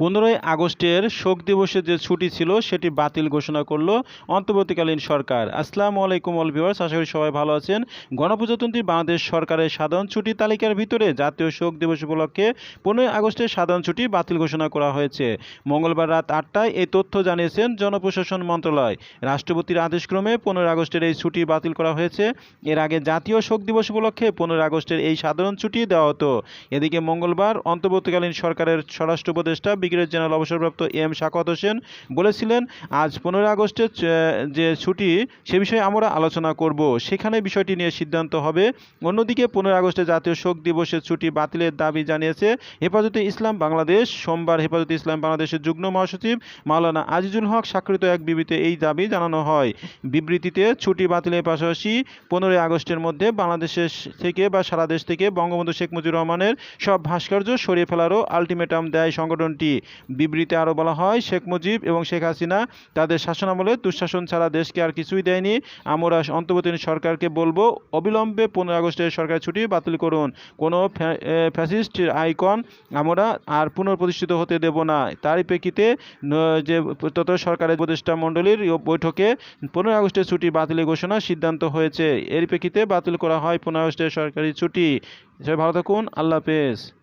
পনেরোই আগস্টের শোক দিবসে যে ছুটি ছিল, সেটি বাতিল ঘোষণা করল অন্তর্বর্তীকালীন সরকার। আসসালামু আলাইকুম, অল ভিউয়ার্স, আশা করি সবাই ভালো আছেন। গণপ্রজাতন্ত্রী বাংলাদেশ সরকারের সাধারণ ছুটি তালিকার ভিতরে জাতীয় শোক দিবস উপলক্ষে পনেরোই আগস্টের সাধারণ ছুটি বাতিল ঘোষণা করা হয়েছে। মঙ্গলবার রাত আটটায় এই তথ্য জানিয়েছেন জনপ্রশাসন মন্ত্রণালয়। রাষ্ট্রপতির আদেশক্রমে পনেরোই আগস্টের এই ছুটি বাতিল করা হয়েছে। এর আগে জাতীয় শোক দিবস উপলক্ষে পনেরোই আগস্টের এই সাধারণ ছুটি দেওয়া হতো। এদিকে মঙ্গলবার অন্তর্বর্তীকালীন সরকারের স্বরাষ্ট্র উপদেষ্টা ব্রিগেডিয়ার জেনারেল অবসরপ্রাপ্ত এম শাকত হোসেন বলেছিলেন, আজ পনেরোই আগস্টের যে ছুটি, সে বিষয়ে আমরা আলোচনা করব। সেখানে বিষয়টি নিয়ে সিদ্ধান্ত হবে। অন্যদিকে পনেরোই আগস্টে জাতীয় শোক দিবসের ছুটি বাতিলের দাবি জানিয়েছে হেফাজতে ইসলাম বাংলাদেশ। সোমবার হেফাজতে ইসলাম বাংলাদেশের যুগ্ম মহাসচিব মাওলানা আজিজুল হক স্বাক্ষরিত এক বিবৃতিতে এই দাবি জানানো হয়। বিবৃতিতে ছুটি বাতিলের পাশাপাশি পনেরোই আগস্টের মধ্যে বাংলাদেশের থেকে বা সারা দেশ থেকে বঙ্গবন্ধু শেখ মুজিবুর রহমানের সব ভাস্কর্য সরিয়ে ফেলারও আলটিমেটাম দেয় সংগঠনটি। বিবৃতিতে আরও বলা হয়, শেখ মুজিব এবং শেখ হাসিনা তাদের শাসনামলে দুঃশাসন ছাড়া দেশকে আর কিছুই দেয়নি। আমরা অন্তর্বর্তী সরকারকে বলব, অবিলম্বে পনেরো আগস্টের সরকারি ছুটি বাতিল করুন। কোনো ফ্যা- ফ্যাসিস্ট আইকন আমরা আর পুনঃপ্রতিষ্ঠিত হতে দেব না। তারই প্রেক্ষিতে যে তত সরকারের উপদেষ্টা মণ্ডলীর বৈঠকে পনেরো আগস্টের ছুটি বাতিলের ঘোষণা সিদ্ধান্ত হয়েছে। এর প্রেক্ষিতে বাতিল করা হয় পনেরো আগস্টের সরকারি ছুটি। সবাই ভালো থাকুন, আল্লাহ হাফেজ।